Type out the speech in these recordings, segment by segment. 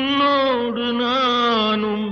உன்னோடு நானும்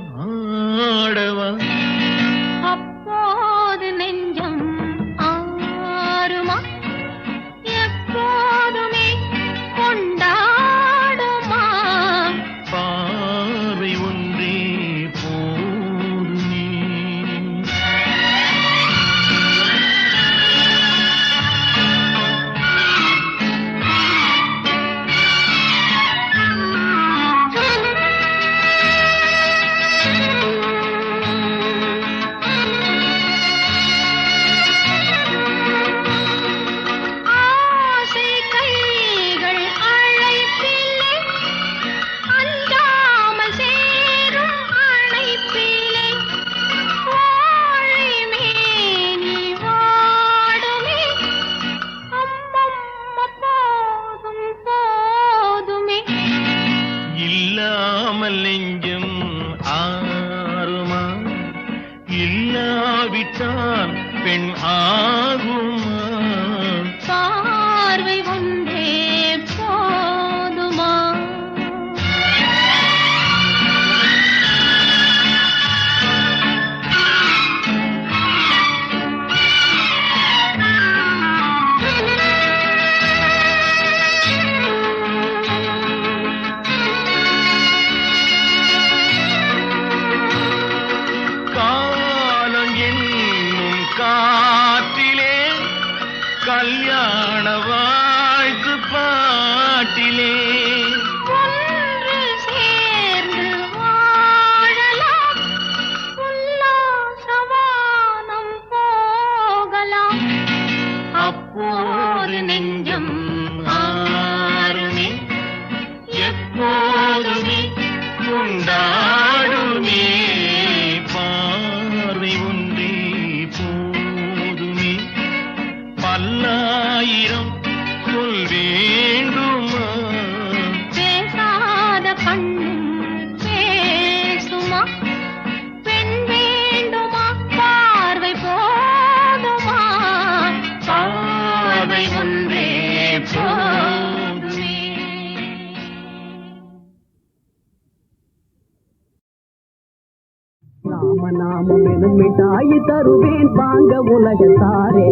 தருவேன் வாங்க உலகத்தாரே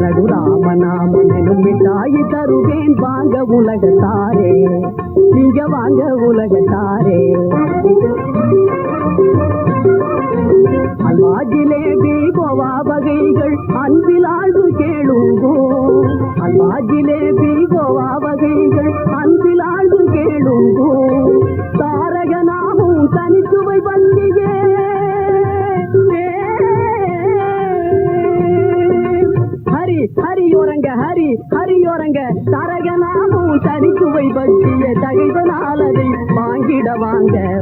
ரகுராம நாமம் எனும் மிட்டாயி தருவேன் வாங்க உலகத்தாரே நீங்க வாங்க உலகத்தாரே அல்வாஜிலே தீபவா வகைகள் அன்பில் ஆழ்வு கேளுங்கோ. அல்வாஜிலே தீபவா வகைகள் அன்பில் ஆழ்வு கேளுங்கோ. தாரக நாமும் தனித்துவை வந்தியே ஹரியோரங்க ஹரி ஹரியோரங்க தரகனாமும் தனிச்சுவை பற்றிய தகைதனால் அதை வாங்கிட வாங்க.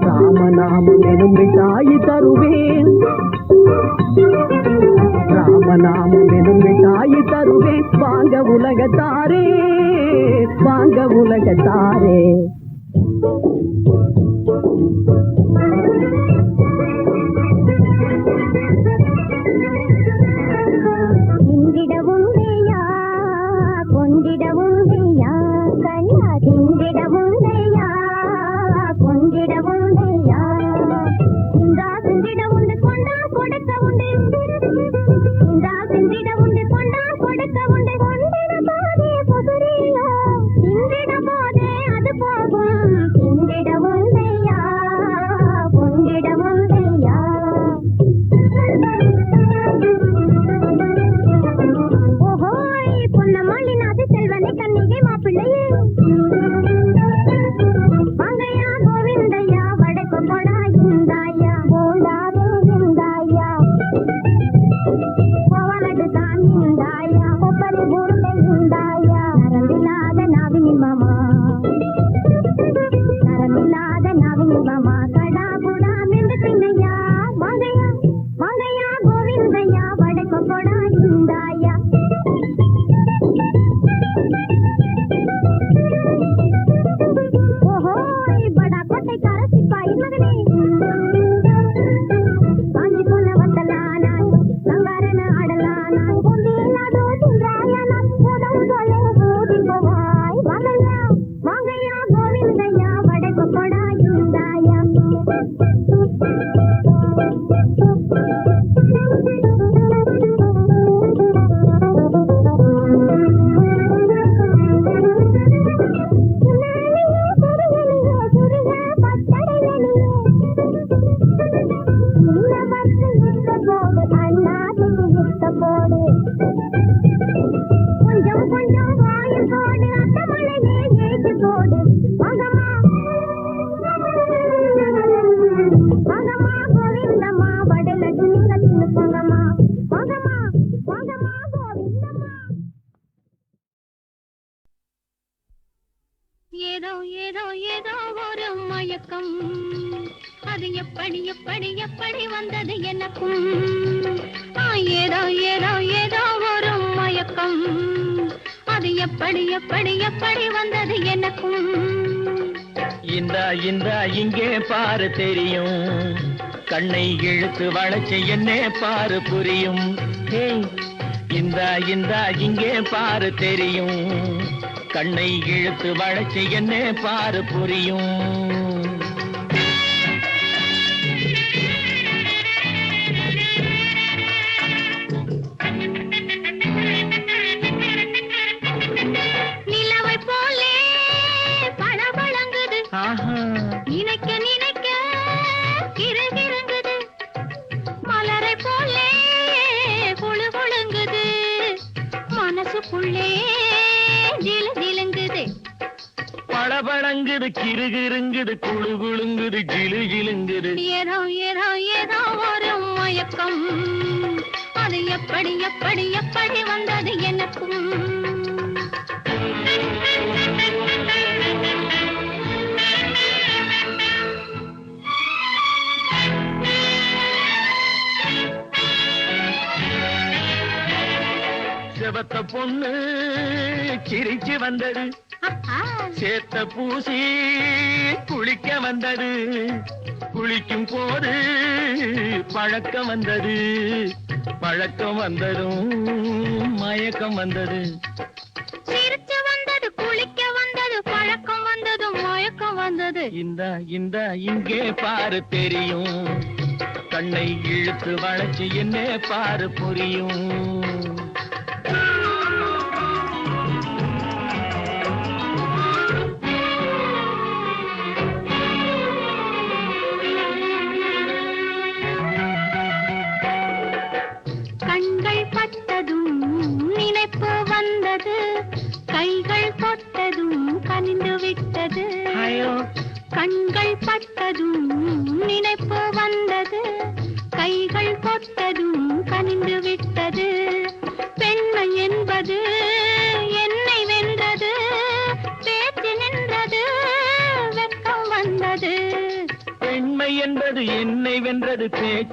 ராமநாமம் எனும் மிட்டாய் தருவேன். ராமநாமம் எனும் மிட்டாய் தருவேன். வாங்க உலகத்தாரே வாங்க உலகத்தாரே. இந்திடவும் মাতারা வந்தது எனக்கும். ஏதோ ஏதோ ஏதோ ஒரு மயக்கம். அது எப்படி எப்படி எப்படி வந்தது எனக்கும். இந்தா இந்தா இங்கே பாரு தெரியும். கண்ணை இழுத்து வளைச்சு என்னே பாரு புரியும். இந்தா இந்தா இங்கே பாரு தெரியும். கண்ணை இழுத்து வளைச்சு என்னே பாரு புரியும். நினைக்க நினைக்க கிருகிருங்குது மலரை போலே குழு குழுங்குது மனசுக்குள்ளே ஜிலு ஜிலுங்குது பளபளங்குது கிருகிருங்குது குழு குழுங்குது ஜிலு ஜிலுங்குது ஏதோ ஏதோ ஏதோ ஒரு மயக்கம். அது எப்படி எப்படி எப்படி வந்தது எனக்கும்? செவத்த பொண்ணு சிரிச்சு வந்தது. சேத்த பூசி குளிக்க வந்தது. குளிக்கும் போது பழக்கம் வந்தது. பழக்கம் வந்ததும் மயக்கம் வந்தது. சிரிச்சு வந்தது குளிக்க வந்தது பழக்கம் வந்தது மயக்கம் வந்தது. இந்த இந்த இங்கே பாரு தெரியும். கண்ணை இழுத்து வளைச்சு என்ன பாரு புரியும்.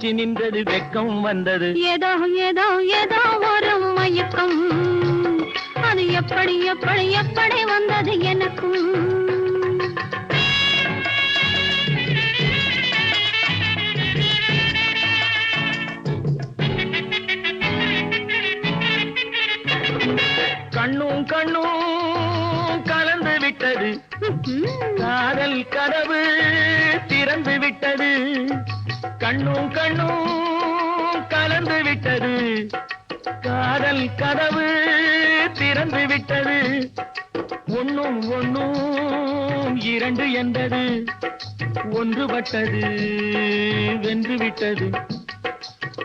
பேச்சு நின்றது வெக்கம் வந்தது. ஏதோ ஏதோ ஏதோ ஒரு மயக்கம். அது எப்படி எப்படி எப்படி வந்தது எனக்கும்? கண்ணும் கண்ணும் கலந்து விட்டது. காதல் கதவு திறந்து விட்டது. கண்ணும் கண்ணும் கலந்து விட்டது. காதல் கதவு திறந்து விட்டது. ஒண்ணும் ஒண்ணும் இரண்டு என்பது ஒன்றுபட்டது வென்று விட்டது.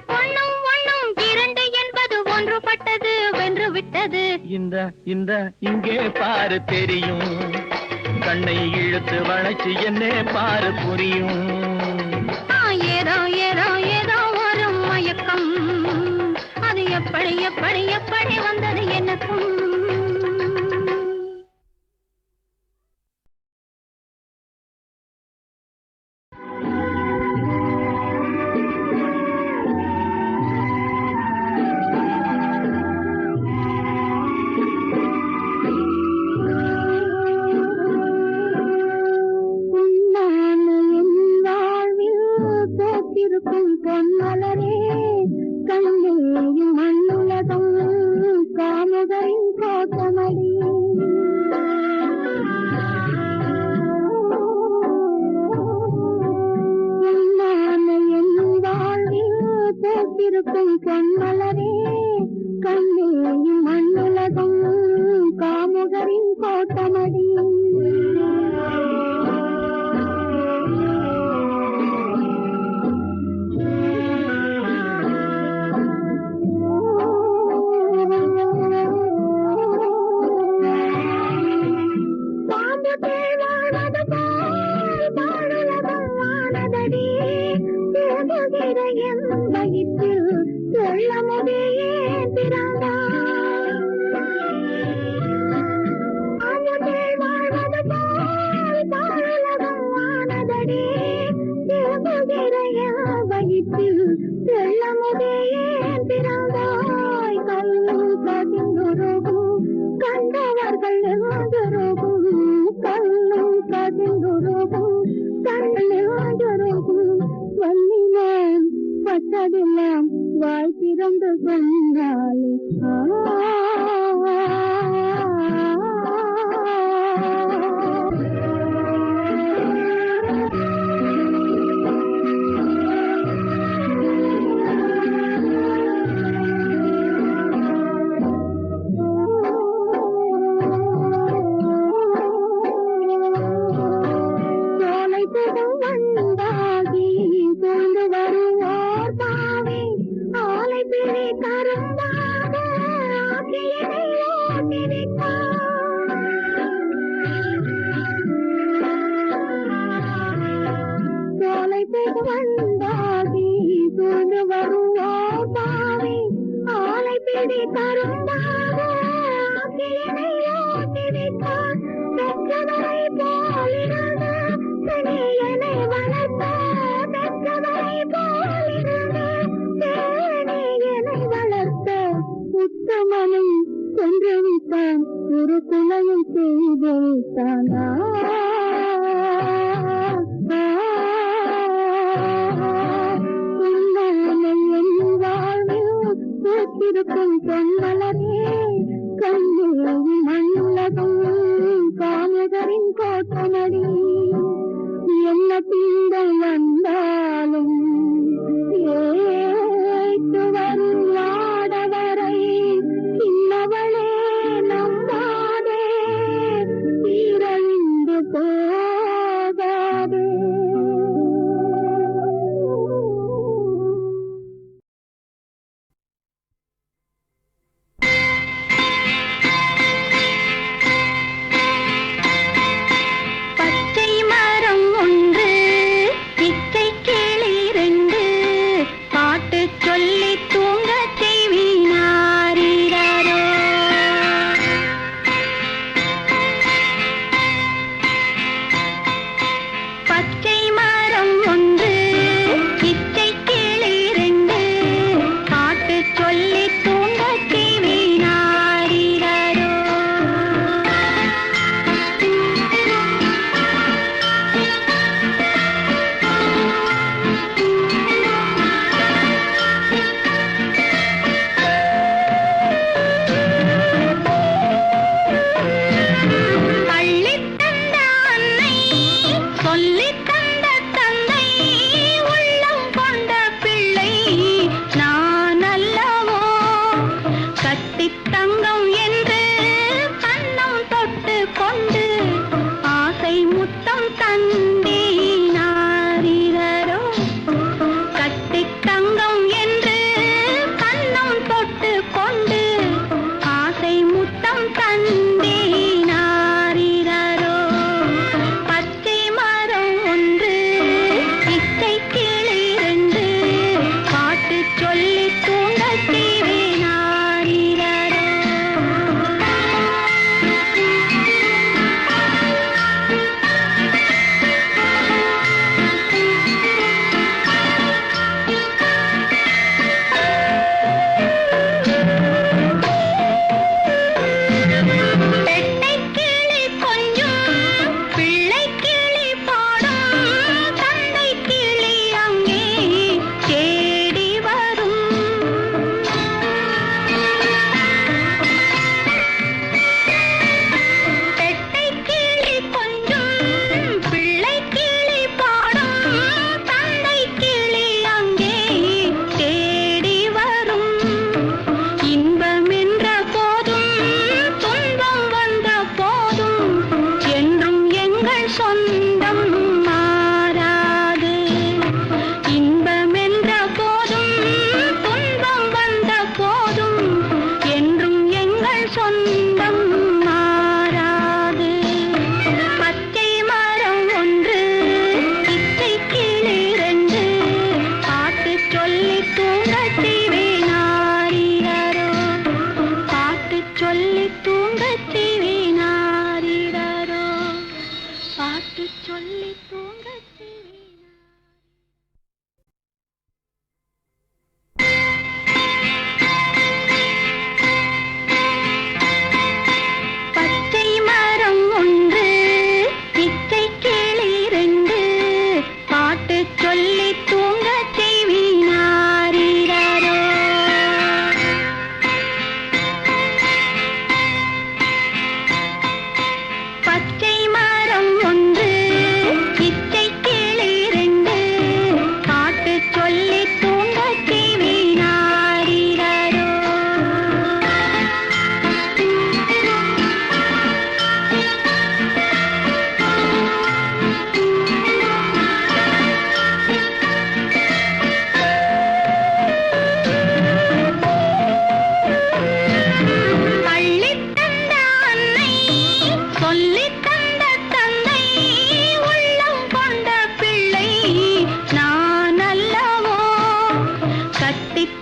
ஒண்ணும் ஒண்ணும் இரண்டு என்பது ஒன்றுபட்டது வென்று விட்டது. இந்த இந்த இங்கே பாரு தெரியும். கண்ணை இழுத்து வளைச்சு என்னே பாரு புரியும். அது எப்படி எப்படி எப்படி வந்தது எனக்கும் கதிந்துருகும் கண்ணில் எழுந்துருகும் பட்டதெல்லாம் வாய் திறந்து சொன்னாலே कंपन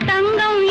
தங்கம்